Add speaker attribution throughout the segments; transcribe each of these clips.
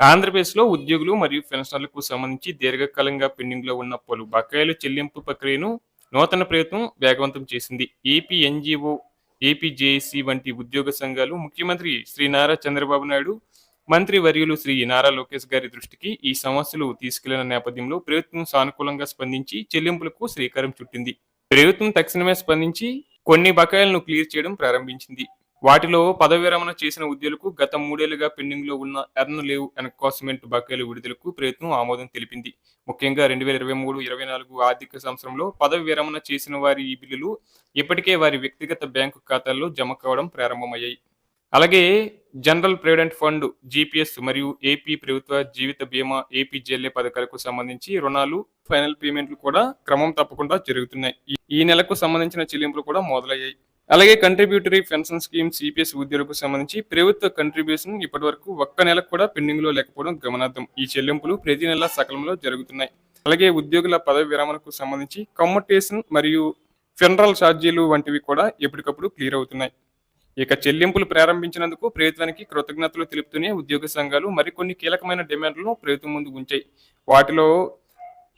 Speaker 1: ఆంధ్రప్రదేశ్లో ఉద్యోగులు మరియు పెన్షనర్లకు సంబంధించి దీర్ఘకాలంగా పెండింగ్లో ఉన్న పలు బకాయిల చెల్లింపు ప్రక్రియను నూతన ప్రయత్నం వేగవంతం చేసింది. ఏపీ ఎన్జీఓ ఏపీజేఏసీ వంటి ఉద్యోగ సంఘాలు ముఖ్యమంత్రి శ్రీ నారా చంద్రబాబు నాయుడు మంత్రి వర్యులు శ్రీ నారా లోకేష్ గారి దృష్టికి ఈ సమస్యలు తీసుకెళ్ళిన నేపథ్యంలో ప్రభుత్వం సానుకూలంగా స్పందించి చెల్లింపులకు శ్రీకారం చుట్టింది. ప్రభుత్వం తక్షణమే స్పందించి కొన్ని బకాయిలను క్లియర్ చేయడం ప్రారంభించింది. వాటిలో పదవి విరమణ చేసిన ఉద్యోగులకు గత మూడేళ్ళుగా పెండింగ్లో ఉన్న ఎర్న్ లీవ్ ఎన్కాస్మెంట్ బకాయిల విడుదలకు ప్రయత్నం ఆమోదం తెలిపింది. ముఖ్యంగా రెండు వేల ఇరవై మూడు ఇరవై నాలుగు ఆర్థిక సంవత్సరంలో పదవి విరమణ చేసిన వారి ఈ బిల్లులు ఇప్పటికే వారి వ్యక్తిగత బ్యాంకు ఖాతాల్లో జమ కావడం ప్రారంభమయ్యాయి. అలాగే జనరల్ ప్రావిడెంట్ ఫండ్ జీపీఎస్ మరియు ఏపీ ప్రభుత్వ జీవిత బీమా ఏపీ జేఎల్ఏ పథకాలకు సంబంధించి రుణాలు ఫైనల్ పేమెంట్లు కూడా క్రమం తప్పకుండా జరుగుతున్నాయి. ఈ నెలకు సంబంధించిన చెల్లింపులు కూడా మొదలయ్యాయి. అలాగే కంట్రిబ్యూటరీ పెన్షన్ స్కీమ్ సిపిఎస్ ఉద్యోగులకు సంబంధించి ప్రభుత్వ కంట్రిబ్యూషన్ ఇప్పటి వరకు ఒక్క నెలకు కూడా పెండింగ్లో లేకపోవడం గమనార్థం ఈ చెల్లింపులు ప్రతి నెల సకాలంలో జరుగుతున్నాయి. అలాగే ఉద్యోగుల పదవి విరమణకు సంబంధించి కమ్యూటేషన్ మరియు ఫెనరల్ ఛార్జీలు వంటివి కూడా ఎప్పటికప్పుడు క్లియర్ అవుతున్నాయి. ఇక చెల్లింపులు ప్రారంభించినందుకు ప్రభుత్వానికి కృతజ్ఞతలు తెలుపుతూనే ఉద్యోగ సంఘాలు మరికొన్ని కీలకమైన డిమాండ్లను ప్రభుత్వం ముందు ఉంచాయి. వాటిలో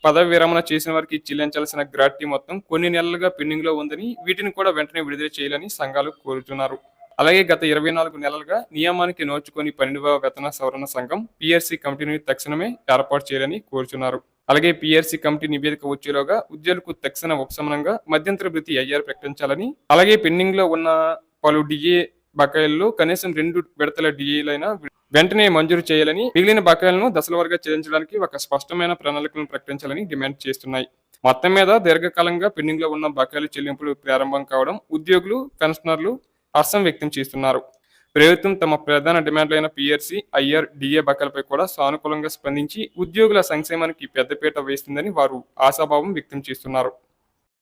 Speaker 1: పదవి విరమణ చేసిన వారికి చెల్లించాల్సిన గ్రాట్యుటీ మొత్తం కొన్ని నెలలుగా పెండింగ్లో ఉందని వీటిని కూడా వెంటనే విడుదల చేయాలని సంఘాలు కోరుతున్నారు. అలాగే గత ఇరవై నాలుగు నెలలుగా నియమానికి నోచుకొని పన్నెండవ వేతన సవరణ సంఘం పిఆర్సీ కమిటీని తక్షణమే ఏర్పాటు చేయాలని కోరుతున్నారు అలాగే పిఆర్సీ కమిటీ నివేదిక వచ్చేలోగా ఉద్యోగులకు తక్షణ ఉపశమనంగా మధ్యంతర భృతి ఐఆర్ ప్రకటించాలని అలాగే పెండింగ్లో ఉన్న పలు డిఏ బకాయిల్లో కనీసం రెండు విడతల డిఏలైనా వెంటనే మంజూరు చేయాలని మిగిలిన బకాయిలను దశలవారీగా చెల్లించడానికి ఒక స్పష్టమైన ప్రణాళికలను ప్రకటించాలని డిమాండ్ చేస్తున్నాయి. మొత్తం మీద దీర్ఘకాలంగా పెండింగ్లో ఉన్న బకాయిల చెల్లింపులు ప్రారంభం కావడం ఉద్యోగులు పెన్షనర్లు హర్షం వ్యక్తం చేస్తున్నారు. ప్రభుత్వం తమ ప్రధాన డిమాండ్లైన పిఆర్సీ ఐఆర్ డిఏ బకాయిలపై కూడా సానుకూలంగా స్పందించి ఉద్యోగుల సంక్షేమానికి పెద్దపీట వేస్తుందని వారు ఆశాభావం వ్యక్తం చేస్తున్నారు.